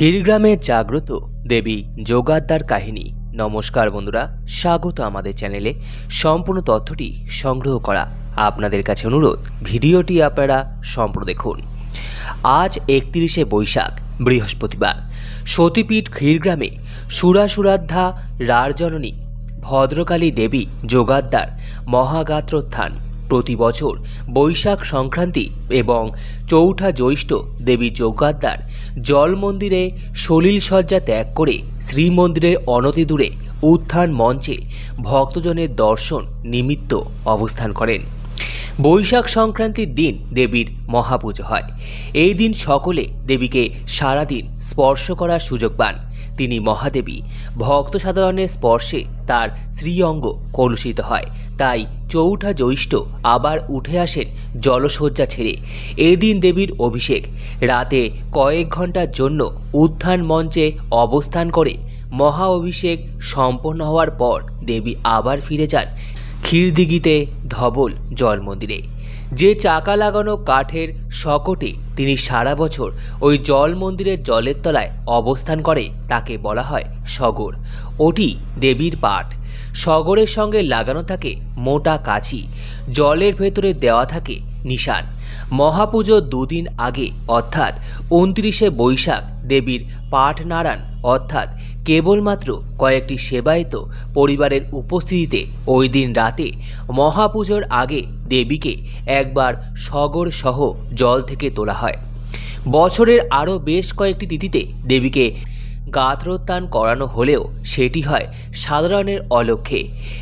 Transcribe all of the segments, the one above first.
ক্ষীরগ্রামে জাগ্রত দেবী যোগাদ্দার কাহিনী। নমস্কার বন্ধুরা, স্বাগত আমাদের চ্যানেলে। সম্পূর্ণ তথ্যটি সংগ্রহ করা আপনাদের কাছে অনুরোধ, ভিডিওটি আপনারা সম্পূর্ণ দেখুন। আজ একত্রিশে বৈশাখ, বৃহস্পতিবার। সতীপীঠ ক্ষীরগ্রামে সুরাসুরাধ্যা রারজননী, ভদ্রকালী দেবী যোগাদ্দার মহাগাত্রোত্থান। প্রতি বছর বৈশাখ সংক্রান্তি এবং চৌঠা জ্যৈষ্ঠ দেবী যোগাদ্দার জল মন্দিরে সলিল সজ্জা ত্যাগ করে শ্রীমন্দিরের অনতি দূরে উত্থান মঞ্চে ভক্তজনের দর্শন নিমিত্ত অবস্থান করেন। বৈশাখ সংক্রান্তির দিন দেবীর মহাপুজো হয়। এই দিন সকলে দেবীকে সারাদিন স্পর্শ করার সুযোগ পান। তিনি মহাদেবী। ভক্ত সাধারণের স্পর্শে তার শ্রীঅঙ্গ কলুষিত হয়। তাই চৌঠা জ্যৈষ্ঠ আবার উঠে আসেন জলশয্যা ছেড়ে। এদিন দেবীর অভিষেক। রাতে কয়েক ঘণ্টার জন্য উত্থান মঞ্চে অবস্থান করে মহা অভিষেক সম্পন্ন হওয়ার পর দেবী আবার ফিরে যান। ক্ষীরদিঘিতে ধবল জল মন্দিরে যে চাকা লাগানো কাঠের শকটে তিনি সারা বছর ওই জল মন্দিরের জলের তলায় অবস্থান করে তাকে বলা হয় সগর। ওটি দেবীর পাঠ। সগরের সঙ্গে লাগানো থাকে মোটা কাছি জলের ভেতরে দেওয়া থাকে নিশান। মহাপুজোর দুদিন আগে, অর্থাৎ উনত্রিশে বৈশাখ, দেবীর পাঠ নারায়ণ অর্থাৎ কেবলমাত্র কয়েকটি সেবায়িত পরিবারের উপস্থিতিতে ওই দিন রাতে মহাপুজোর আগে দেবীকে একবার সগর সহ জল থেকে তোলা হয়। বছরের আরও বেশ কয়েকটি তিথিতে দেবীকে গাত্রোত্থান করানো হলেও সেটি হয় সাধারণের অলক্ষ্যে।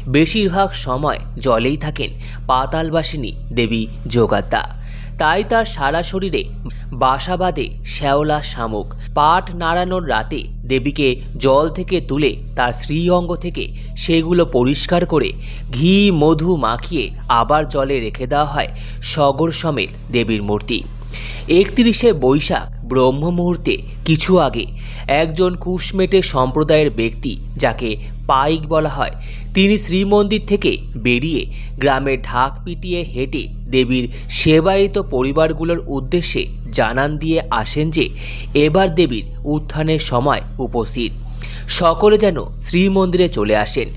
বেশিরভাগ সময় জলেই থাকেন পাতালবাসিনী দেবী যোগাত্তা। তাই তার সারা শরীরে বাসা বাঁধে শ্যাওলা শামুক। পাট নাড়ানোর রাতে দেবীকে জল থেকে তুলে তার শ্রীঅঙ্গ থেকে সেগুলো পরিষ্কার করে ঘি, মধু মাখিয়ে আবার জলে রেখে দেওয়া হয় সগর সমেত দেবীর মূর্তি। একত্রিশে বৈশাখ ব্রহ্ম মুহূর্তে কিছু আগে একজন কুশমেটে সম্প্রদায়ের ব্যক্তি, যাকে পাইক বলা হয় তিনি শ্রীমন্দির থেকে বেরিয়ে গ্রামে ঢাক পিটিয়ে হেঁটে দেবীর সেবায়িত পরিবারগুলোর উদ্দেশ্যে জানান দিয়ে আসেন যে, এবার দেবীর উত্থানের সময় উপস্থিত। সকলে যেন শ্রীমন্দিরে চলে আসেন।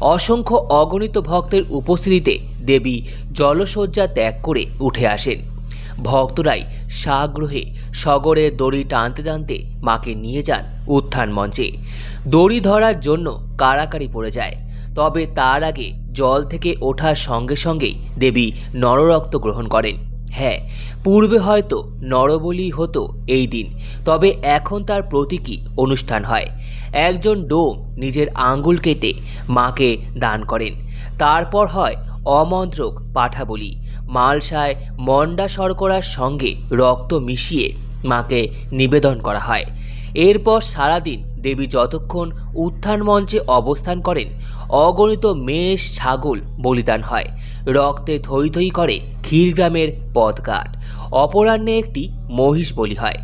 অসংখ্য অগণিত ভক্তের উপস্থিতিতে দেবী জলশয্যা ত্যাগ করে উঠে আসেন। ভক্তরাই সাগ্রহে সগরে দড়ি টানতে টানতে মাকে নিয়ে যান উত্থান মঞ্চে। দড়ি ধরার জন্য কাড়াকাড়ি পড়ে যায়। তবে তার আগে জল থেকে ওঠার সঙ্গে সঙ্গেই দেবী নররক্ত গ্রহণ করেন। হ্যাঁ পূর্বে হয়তো নরবলি হতো এই দিন, তবে এখন তার প্রতীকী অনুষ্ঠান হয়। একজন ডোম নিজের আঙ্গুল কেটে মাকে দান করেন। তারপর হয় অমন্ত্রক পাঠা বলি মালসায় মন্ডা শর্করার সঙ্গে রক্ত মিশিয়ে মাকে নিবেদন করা হয়। এরপর সারাদিন দেবী যতক্ষণ উত্থান মঞ্চে অবস্থান করেন, অগণিত মেষ ছাগল বলিদান হয়। রক্তে থই থই করে ক্ষীরগ্রামের পথঘাট, অপরাহ্নে একটি মহিষ বলি হয়।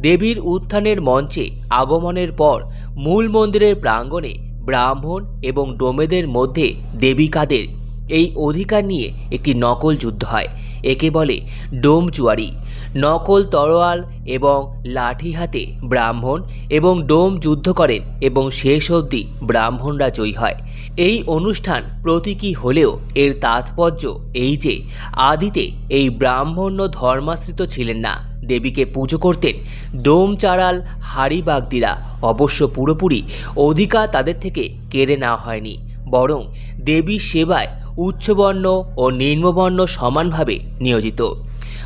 দেবীর উত্থানের মঞ্চে আগমনের পর মূল মন্দিরের প্রাঙ্গণে ব্রাহ্মণ এবং ডোমেদের মধ্যে দেবিকাদের এই অধিকার নিয়ে একটি নকল যুদ্ধ হয়। একে বলে ডোম চুয়ারি নকল তরোয়াল এবং লাঠি হাতে ব্রাহ্মণ এবং ডোম যুদ্ধ করেন এবং শেষ অবধি ব্রাহ্মণরা জয়ী হয়। এই অনুষ্ঠান প্রতীকী হলেও এর তাৎপর্য এই যে, আদিতে এই ব্রাহ্মণ্য ধর্মাশ্রিত ছিলেন না। দেবীকে পুজো করতেন ডোম চাড়াল হাড়িবাগদিরা অবশ্য পুরোপুরি অধিকার তাদের থেকে কেড়ে নেওয়া হয়নি। বরং দেবীর সেবায় উচ্চবর্ণ ও নিম্নবর্ণ সমানভাবে নিয়োজিত।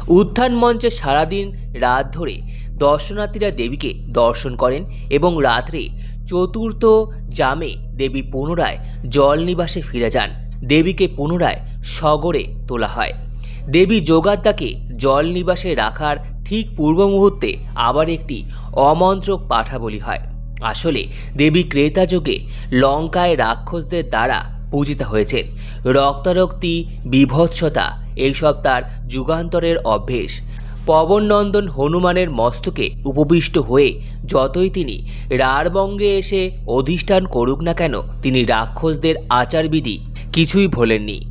উত্থান মঞ্চে সারাদিন রাত ধরে দর্শনার্থীরা দেবীকে দর্শন করেন এবং রাত্রে চতুর্থ জামে দেবী পুনরায় জল নিবাসে ফিরে যান। দেবীকে পুনরায় সগরে তোলা হয়। দেবী যোগাদ্দাকে জল নিবাসে রাখার ঠিক পূর্ব মুহূর্তে আবার একটি অমন্ত্রক পাঠাবলি হয়। আসলে দেবী ক্রেতা যুগে লঙ্কায় রাক্ষসদের দ্বারা পূজিত হয়েছেন। রক্তারক্তি, বিভৎসতা, এইসব তার যুগান্তরের অভ্যেস। পবননন্দন হনুমানের মস্তকে উপবিষ্ট হয়ে যতই তিনি রারবঙ্গে এসে অধিষ্ঠান করুক না কেন, তিনি রাক্ষসদের আচারবিধি কিছুই ভোলেননি।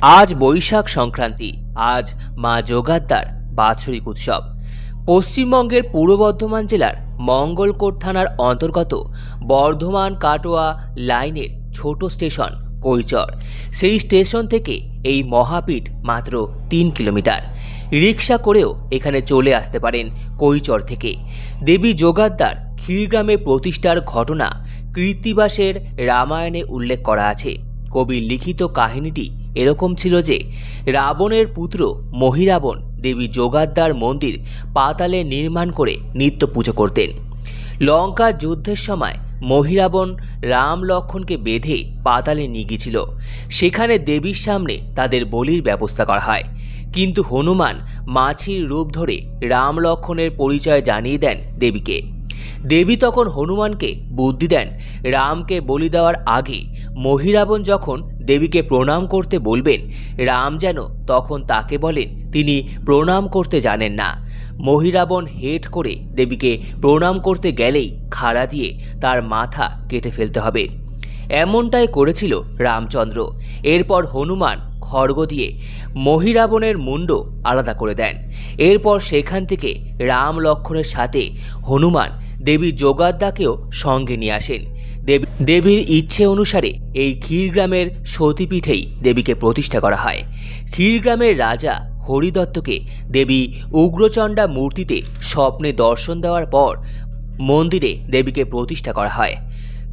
আজ বৈশাখ সংক্রান্তি, আজ মা যোগাদ্দার বাৎসরিক উৎসব। পশ্চিমবঙ্গের পূর্ব বর্ধমান জেলার মঙ্গলকোট থানার অন্তর্গত বর্ধমান কাটোয়া লাইনের ছোট স্টেশন কৈচর। সেই স্টেশন থেকে এই মহাপীঠ মাত্র তিন কিলোমিটার। রিক্সা করেও এখানে চলে আসতে পারেন কৈচর থেকে। দেবী যোগাদ্দার ক্ষীরগ্রামে প্রতিষ্ঠার ঘটনা কৃত্তিবাসের রামায়ণে উল্লেখ করা আছে। কবির লিখিত কাহিনীটি এরকম ছিল যে, রাবণের পুত্র মহিরাবণ দেবী যোগাদ্দার মন্দির পাতালে নির্মাণ করে নিত্য পুজো করতেন। লঙ্কা যুদ্ধের সময় মহিরাবণ রাম লক্ষণকে বেঁধে পাতালে নিয়ে গিয়েছিল। সেখানে দেবীর সামনে তাদের বলির ব্যবস্থা করা হয়। কিন্তু হনুমান মাছির রূপ ধরে রাম লক্ষণের পরিচয় জানিয়ে দেন দেবীকে। দেবী তখন হনুমানকে বুদ্ধি দেন। রামকে বলি দেওয়ার আগে মহিরাবণ যখন দেবীকে প্রণাম করতে বলবেন। রাম যেন তখন তাকে বলেন, তিনি প্রণাম করতে জানেন না। মহিরাবণ হেট করে দেবীকে প্রণাম করতে গেলেই খাড়া দিয়ে তার মাথা কেটে ফেলতে হবে। এমনটাই করেছিল রামচন্দ্র। এরপর হনুমান খড়গ দিয়ে মহিরাবণের মুন্ড আলাদা করে দেন। এরপর সেখান থেকে রাম লক্ষণের সাথে হনুমান দেবী যোগাদ্দাকেও সঙ্গে নিয়ে আসেন। দেবীর ইচ্ছে অনুসারে এই ক্ষীরগ্রামের সতীপীঠেই দেবীকে প্রতিষ্ঠা করা হয়। ক্ষীরগ্রামের রাজা হরিদত্তকে দেবী উগ্রচণ্ডা মূর্তিতে স্বপ্নে দর্শন দেওয়ার পর মন্দিরে দেবীকে প্রতিষ্ঠা করা হয়।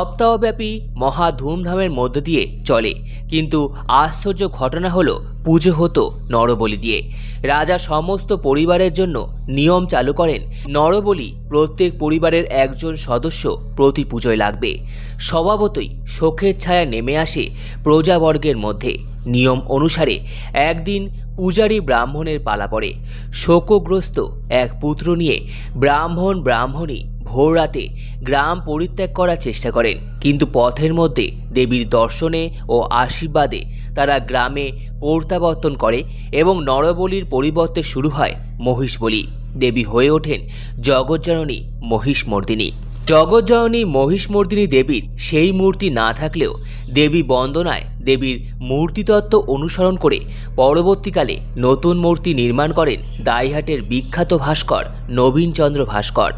সপ্তাহব্যাপী মহা ধুমধামের মধ্য দিয়ে চলে। কিন্তু আশ্চর্য ঘটনা হলো, পুজো হতো নরবলি দিয়ে। রাজা সমস্ত পরিবারের জন্য নিয়ম চালু করেন, নরবলি প্রত্যেক পরিবারের একজন সদস্য প্রতি পুজোয় লাগবে। স্বভাবতই শোকের ছায়া নেমে আসে প্রজাবর্গের মধ্যে। নিয়ম অনুসারে একদিন পূজারী ব্রাহ্মণের পালা পড়ে। শোকগ্রস্ত এক পুত্র নিয়ে ব্রাহ্মণ ব্রাহ্মণী ভোর রাতে গ্রাম পরিত্যাগ করার চেষ্টা করেন। কিন্তু পথের মধ্যে দেবীর দর্শনে ও আশীর্বাদে তারা গ্রামে প্রত্যাবর্তন করে এবং নরবলির পরিবর্তে শুরু হয় মহিষ বলি দেবী হয়ে ওঠেন জগজ্জননী মহিষমর্দিনী। জগজ্জননী মহিষমর্দিনী দেবীর সেই মূর্তি না থাকলেও দেবী বন্দনায় দেবীর মূর্তিতত্ত্ব অনুসরণ করে পরবর্তীকালে নতুন মূর্তি নির্মাণ করেন দাইহাটের বিখ্যাত ভাস্কর নবীনচন্দ্র ভাস্কর।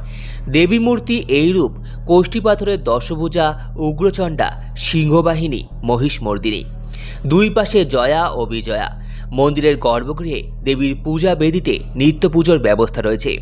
দেবী মূর্তি এইরূপ কোষ্ঠী পাথরের দশভুজা, উগ্রচণ্ডা, সিংহবাহিনী, মহিষমর্দিনী। দুই পাশে জয়া ও বিজয়া। মন্দিরের গর্ভগৃহে দেবীর পূজা বেদিতে নিত্য পুজোর ব্যবস্থা রয়েছে।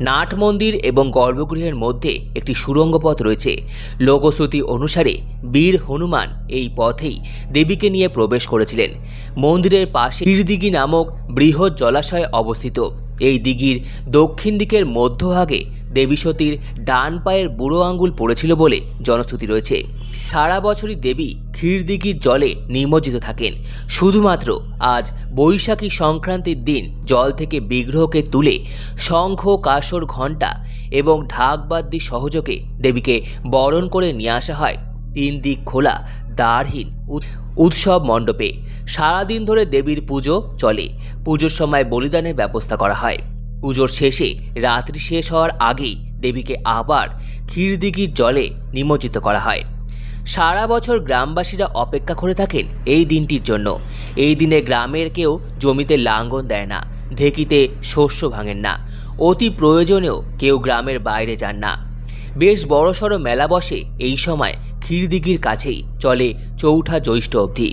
নাট মন্দির এবং গর্ভগৃহের মধ্যে একটি সুড়ঙ্গ পথ রয়েছে। লোকশ্রুতি অনুসারে বীর হনুমান এই পথেই দেবীকে নিয়ে প্রবেশ করেছিলেন। মন্দিরের পাশে তীরদিঘি নামক বৃহৎ জলাশয় অবস্থিত। এই দিঘির দক্ষিণ দিকের মধ্যভাগে দেবী সতীর ডান পায়ের বুড়ো আঙ্গুল পড়েছিল বলে জনশ্রুতি রয়েছে। সারা বছরই দেবী ক্ষীরদিঘির জলে নিমজ্জিত থাকেন। শুধুমাত্র আজ বৈশাখী সংক্রান্তির দিন জল থেকে বিগ্রহকে তুলে শঙ্খ, কাসর, ঘণ্টা এবং ঢাকবাদ্যি সহযোগে দেবীকে বরণ করে নিয়ে আসা হয়। তিন দিক খোলা উৎ- উৎসব মণ্ডপে। সারাদিন ধরে দেবীর পুজো চলে। পুজোর সময় বলিদানের ব্যবস্থা করা হয়। পুজোর শেষে রাত্রি শেষ হওয়ার আগেই দেবীকে আবার ক্ষীরদিঘির জলে নিমজ্জিত করা হয়। সারা বছর গ্রামবাসীরা অপেক্ষা করে থাকেন এই দিনটির জন্য। এই দিনে গ্রামের কেউ জমিতে লাঙ্গন দেয় না, ঢেকিতে শস্য ভাঙেন না, অতি প্রয়োজনেও কেউ গ্রামের বাইরে যান না। বেশ বড়সড় মেলা বসে এই সময় ক্ষীরদিঘির কাছেই চলে চৌঠা জ্যৈষ্ঠ অবধি।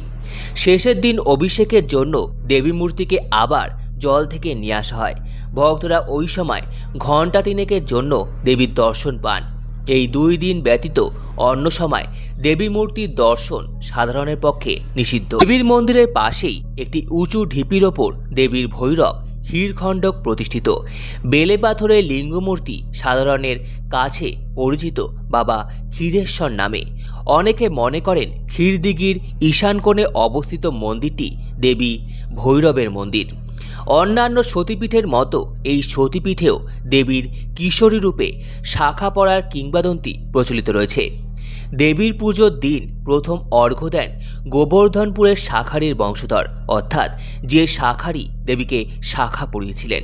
শেষের দিন অভিষেকের জন্য দেবী মূর্তিকে আবার জল থেকে নিয়ে আসা হয়। ভক্তরা ওই সময় ঘণ্টা তিনেকের জন্য দেবীর দর্শন পান। এই দুই দিন ব্যতীত অন্য সময় দেবী মূর্তির দর্শন সাধারণের পক্ষে নিষিদ্ধ। দেবীর মন্দিরের পাশেই একটি উঁচু ঢিপির ওপর দেবীর ভৈরব ক্ষীরখণ্ডক প্রতিষ্ঠিত। বেলে পাথরের লিঙ্গমূর্তি সাধারণের কাছে পরিচিত বাবা ক্ষীরেশ্বর নামে। অনেকে মনে করেন ক্ষীরদিঘির ঈশানকোণে অবস্থিত মন্দিরটি দেবী ভৈরবের মন্দির। অন্যান্য সতীপীঠের মতো এই সতীপীঠেও দেবীর কিশোরী রূপে শাখা পড়ার কিংবদন্তি প্রচলিত রয়েছে। দেবীর পুজোর দিন প্রথম অর্ঘ্য দেন গোবর্ধনপুরের শাখারির বংশধর, অর্থাৎ যে শাখারি দেবীকে শাখা পড়িয়েছিলেন।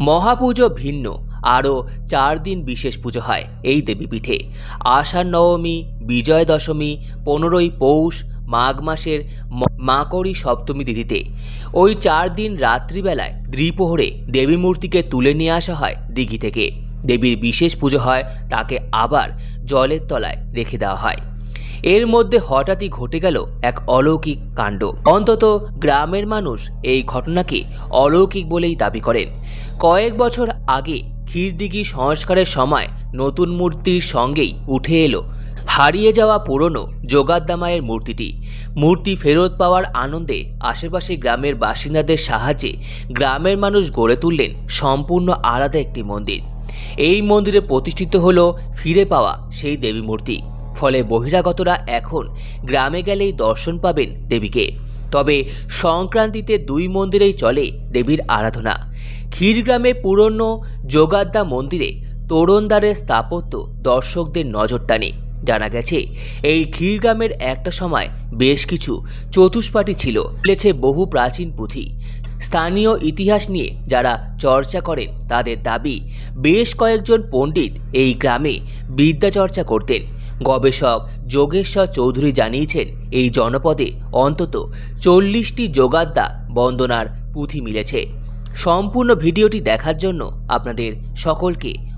মহাপুজো ভিন্ন, আরও চার দিন বিশেষ পুজো হয় এই দেবীপীঠে। আষাঢ় নবমী বিজয় দশমী পনেরোই পৌষ মাঘ মাসের মাকড়ি সপ্তমী তিথিতে। ওই চার দিন রাত্রিবেলায় দ্বিপ্রহরে দেবী মূর্তিকে তুলে নিয়ে আসা হয় দিঘি থেকে। দেবীর বিশেষ পুজো হয়, তাকে আবার জলের তলায় রেখে দেওয়া হয়। এর মধ্যে হঠাৎই ঘটে গেল এক অলৌকিক কাণ্ড। অন্তত গ্রামের মানুষ এই ঘটনাকে অলৌকিক বলেই দাবি করেন। কয়েক বছর আগে ক্ষীরদিঘি সংস্কারের সময় নতুন মূর্তির সঙ্গেই উঠে এলো হারিয়ে যাওয়া পুরনো যোগাদ্দামায়ের মূর্তিটি। মূর্তি ফেরত পাওয়ার আনন্দে আশেপাশে গ্রামের বাসিন্দাদের সাহায্যে গ্রামের মানুষ গড়ে তুললেন সম্পূর্ণ আলাদা একটি মন্দির। এই মন্দিরে প্রতিষ্ঠিত হল ফিরে পাওয়া সেই দেবী মূর্তি। ফলে বহিরাগতরা এখন গ্রামে গেলেই দর্শন পাবেন দেবীকে। তবে সংক্রান্তিতে দুই মন্দিরেই চলে দেবীর আরাধনা। ক্ষীরগ্রামে পুরনো যোগাদ্দা মন্দিরে তোরণদ্বারের স্থাপত্য দর্শকদের নজর টানে। জানা গেছে, এই ক্ষীরগ্রামের একটা সময় বেশ কিছু চতুষ্পাটি ছিল মিলেছে বহু প্রাচীন পুঁথি। স্থানীয় ইতিহাস নিয়ে যারা চর্চা করেন, তাদের দাবি, বেশ কয়েকজন পণ্ডিত এই গ্রামে বিদ্যা চর্চা করতেন। গবেষক যোগেশ্বর চৌধুরী জানিয়েছেন, এই জনপদে অন্তত চল্লিশটি যোগাদ্দা বন্দনার পুঁথি মিলেছে। সম্পূর্ণ ভিডিওটি দেখার জন্য আপনাদের সকলকে